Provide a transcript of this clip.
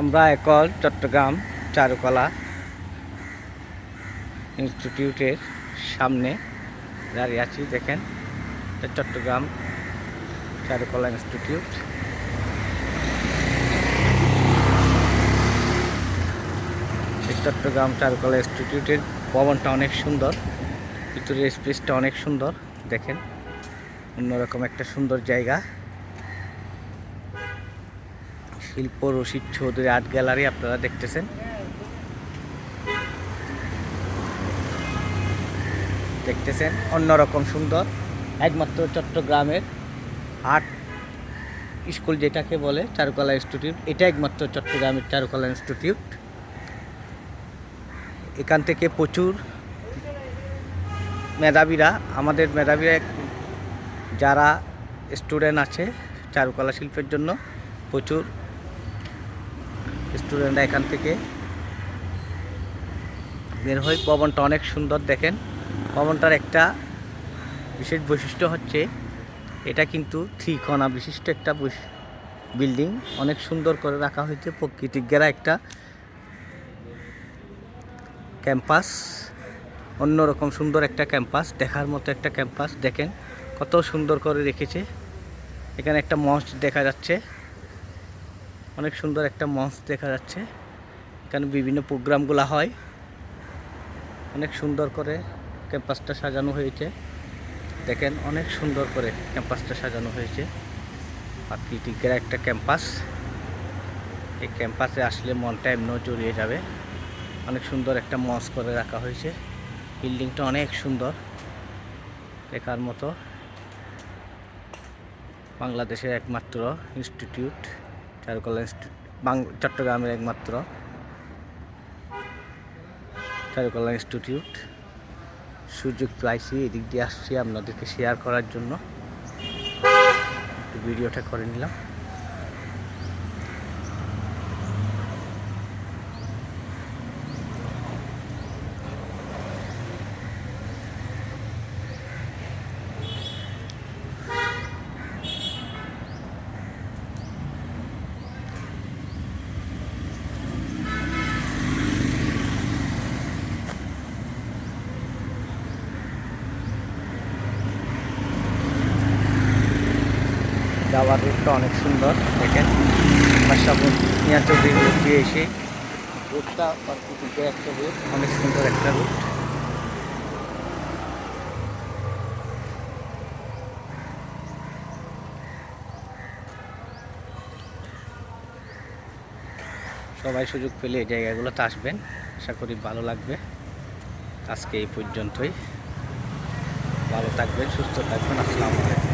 আমরা এখন চট্টগ্রাম চারুকলা ইনস্টিটিউটের সামনে দাঁড়িয়ে আছি, দেখেন। চট্টগ্রাম চারুকলা ইনস্টিটিউট। চট্টগ্রাম চারুকলা ইনস্টিটিউটের ভবনটা অনেক সুন্দর, ভিতরের স্পেসটা অনেক সুন্দর, দেখেন। অন্যরকম একটা সুন্দর জায়গা। শিল্প রশিদ চৌধুরী আর্ট গ্যালারি, আপনারা দেখতেছেন। দেখতেছেন, অন্যরকম সুন্দর, একমাত্র চট্টগ্রামের আর্ট স্কুল যেটাকে বলে চারুকলা ইনস্টিটিউট। এটা একমাত্র চট্টগ্রামের চারুকলা ইনস্টিটিউট। এখান থেকে প্রচুর মেধাবীরা, আমাদের মেধাবীরা যারা স্টুডেন্ট আছে চারুকলা শিল্পের জন্য, প্রচুর স্টুডেন্টরা এখান থেকে বের হয় পবনটা অনেক সুন্দর দেখেন। পবনটার একটা বিশেষ বৈশিষ্ট্য হচ্ছে এটা কিন্তু থ্রি কণা বিশিষ্ট একটা বিল্ডিং। অনেক সুন্দর করে রাখা হয়েছে। প্রকৃতিক গেরা একটা ক্যাম্পাস। অন্যরকম সুন্দর একটা ক্যাম্পাস। দেখার মতো একটা ক্যাম্পাস। দেখেন কত সুন্দর করে রেখেছে। এখানে একটা মঞ্চ দেখা যাচ্ছে। অনেক সুন্দর একটা মঞ্চ দেখা যাচ্ছে। এখানে বিভিন্ন প্রোগ্রামগুলো হয়। অনেক সুন্দর করে ক্যাম্পাসটা সাজানো হয়েছে। দেখেন, অনেক সুন্দর করে ক্যাম্পাসটা সাজানো হয়েছে। প্রাকৃতিকের একটা ক্যাম্পাস। এই ক্যাম্পাসে আসলে মনটা এমনিও জড়িয়ে যাবে। অনেক সুন্দর একটা মঞ্চ করে রাখা হয়েছে। বিল্ডিংটা অনেক সুন্দর দেখার মতো। বাংলাদেশের একমাত্র ইনস্টিটিউট। ইনস্টিটিউট বাং চট্টগ্রামের একমাত্র চারুকলা ইনস্টিটিউট। সুযোগ পাইছি, এদিক দিয়ে আসছি আপনাদেরকে শেয়ার করার জন্য। একটু ভিডিওটা করে নিলাম। যাওয়ার রুটটা অনেক সুন্দর, দেখেন। চৌধুরী রুট দিয়ে এসে রুটটা একটা রুট অনেক সুন্দর একটা রুট সবাই সুযোগ পেলে এই জায়গাগুলোতে আসবেন, আশা করি ভালো লাগবে। আজকে এই পর্যন্তই। ভালো থাকবেন, সুস্থ থাকবেন, আসসালামু আলাইকুম।